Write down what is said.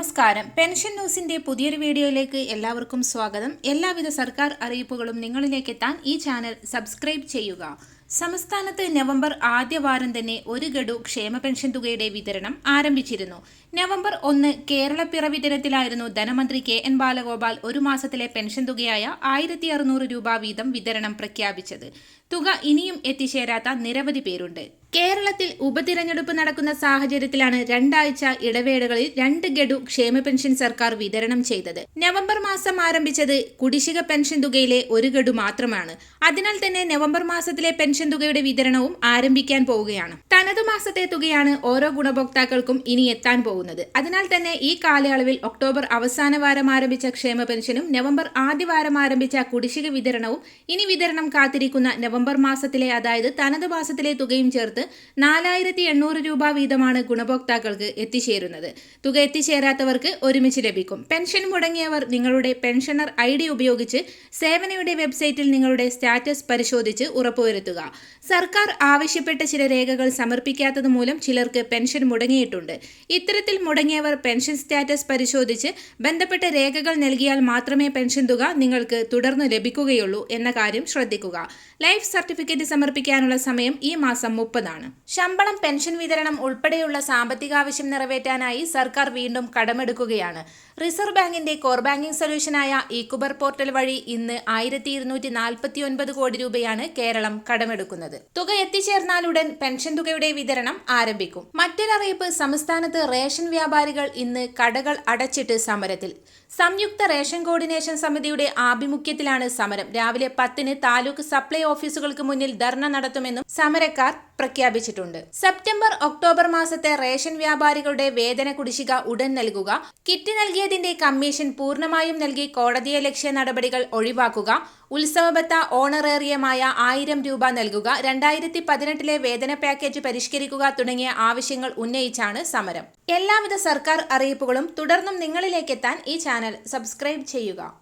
നമസ്കാരം. പെൻഷൻ ന്യൂസിന്റെ പുതിയൊരു വീഡിയോയിലേക്ക് എല്ലാവർക്കും സ്വാഗതം. എല്ലാവിധ സർക്കാർ അറിയിപ്പുകളും നിങ്ങളിലേക്ക് എത്താൻ ഈ ചാനൽ സബ്സ്ക്രൈബ് ചെയ്യുക. സംസ്ഥാനത്ത് നവംബർ ആദ്യ വാരം തന്നെ ഒരു ഗഡു ക്ഷേമ പെൻഷൻ തുകയുടെ വിതരണം ആരംഭിച്ചിരുന്നു. നവംബർ ഒന്ന് കേരള പിറവി ദിനത്തിലായിരുന്നു ധനമന്ത്രി കെ എൻ ബാലഗോപാൽ ഒരു മാസത്തിലെ പെൻഷൻ തുകയായ ആയിരത്തി രൂപ വീതം വിതരണം പ്രഖ്യാപിച്ചത്. തുക ഇനിയും എത്തിച്ചേരാത്ത നിരവധി പേരുണ്ട്. കേരളത്തിൽ ഉപതിരഞ്ഞെടുപ്പ് നടക്കുന്ന സാഹചര്യത്തിലാണ് രണ്ടാഴ്ച ഇടവേളകളിൽ രണ്ട് ഗഡു ക്ഷേമ പെൻഷൻ സർക്കാർ വിതരണം ചെയ്തത്. നവംബർ മാസം ആരംഭിച്ചത് കുടിശ്ശിക പെൻഷൻ തുകയിലെ ഒരു ഗഡു മാത്രമാണ്. അതിനാൽ തന്നെ നവംബർ മാസത്തിലെ പെൻഷൻ തുകയുടെ വിതരണവും ആരംഭിക്കാൻ പോവുകയാണ്. തനതു മാസത്തെ തുകയാണ് ഓരോ ഗുണഭോക്താക്കൾക്കും ഇനി എത്താൻ പോകുന്നത്. അതിനാൽ തന്നെ ഈ കാലയളവിൽ ഒക്ടോബർ അവസാന വാരം ആരംഭിച്ച ക്ഷേമ പെൻഷനും നവംബർ ആദ്യ വാരം ആരംഭിച്ച കുടിശ്ശിക വിതരണവും ഇനി വിതരണം കാത്തിരിക്കുന്ന നവംബർ മാസത്തിലെ അതായത് തനതു മാസത്തിലെ തുകയും ചേർത്ത് നാലായിരത്തി എണ്ണൂറ് രൂപ വീതമാണ് ഗുണഭോക്താക്കൾക്ക് എത്തിച്ചേരുന്നത്. തുക എത്തിച്ചേരാത്തവർക്ക് ഒരുമിച്ച് ലഭിക്കും. പെൻഷൻ മുടങ്ങിയവർ നിങ്ങളുടെ പെൻഷനർ ഐ ഡി ഉപയോഗിച്ച് സേവനയുടെ വെബ്സൈറ്റിൽ നിങ്ങളുടെ സ്റ്റാറ്റസ് പരിശോധിച്ച് ഉറപ്പുവരുത്തുക. സർക്കാർ ആവശ്യപ്പെട്ട ചില രേഖകൾ സമർപ്പിക്കാത്തത് മൂലം ചിലർക്ക് പെൻഷൻ മുടങ്ങിയിട്ടുണ്ട്. ഇത്തരത്തിൽ മുടങ്ങിയവർ പെൻഷൻ സ്റ്റാറ്റസ് പരിശോധിച്ച് ബന്ധപ്പെട്ട രേഖകൾ നൽകിയാൽ മാത്രമേ പെൻഷൻ തുക നിങ്ങൾക്ക് തുടർന്ന് ലഭിക്കുകയുള്ളൂ എന്ന കാര്യം ശ്രദ്ധിക്കുക. ലൈഫ് സർട്ടിഫിക്കറ്റ് സമർപ്പിക്കാനുള്ള സമയം ഈ മാസം മുപ്പതാണ്. ശമ്പളം പെൻഷൻ വിതരണം ഉൾപ്പെടെയുള്ള സാമ്പത്തിക ആവശ്യം നിറവേറ്റാനായി സർക്കാർ വീണ്ടും കടമെടുക്കുകയാണ്. റിസർവ് ബാങ്കിന്റെ കോർ ബാങ്കിംഗ് സൊല്യൂഷനായ ഇക്കുബർ പോർട്ടൽ വഴി ഇന്ന് ആയിരത്തി ഇരുന്നൂറ്റി നാൽപ്പത്തി ഒൻപത് കോടി രൂപയാണ് കേരളം കടമെടുക്കുന്നത്. തുക എത്തിച്ചേർന്നാലുടൻ പെൻഷൻ തുകയുടെ വിതരണം ആരംഭിക്കും. മറ്റൊരറിയിപ്പ് സംസ്ഥാനത്ത് റേഷൻ വ്യാപാരികൾ ഇന്ന് കടകൾ അടച്ചിട്ട് സമരത്തിൽ. സംയുക്ത റേഷൻ കോർഡിനേഷൻ സമിതിയുടെ ആഭിമുഖ്യത്തിലാണ് സമരം. രാവിലെ പത്തിന് താലൂക്ക് സപ്ലൈ ഓഫീസുകൾക്ക് മുന്നിൽ ധർണ നടത്തുമെന്നും സമരക്കാർ പ്രഖ്യാപിച്ചിട്ടുണ്ട്. സെപ്റ്റംബർ ഒക്ടോബർ മാസത്തെ റേഷൻ വ്യാപാരികളുടെ വേതന കുടിശ്ശിക ഉടൻ നൽകുക കിറ്റ് നൽകിയതിന്റെ കമ്മീഷൻ പൂർണമായും നൽകി കോടതിയെ ലക്ഷ്യ നടപടികൾ ഒഴിവാക്കുക ഉത്സവബത്ത ഓണറേറിയമായ ആയിരം രൂപ നൽകുക രണ്ടായിരത്തി പതിനെട്ടിലെ വേതന പാക്കേജ് പരിഷ്കരിക്കുക തുടങ്ങിയ ആവശ്യങ്ങൾ ഉന്നയിച്ചാണ് സമരം. എല്ലാവിധ സർക്കാർ അറിയിപ്പുകളും തുടർന്നും നിങ്ങളിലേക്കെത്താൻ ഈ ചാനൽ സബ്സ്ക്രൈബ് ചെയ്യുക.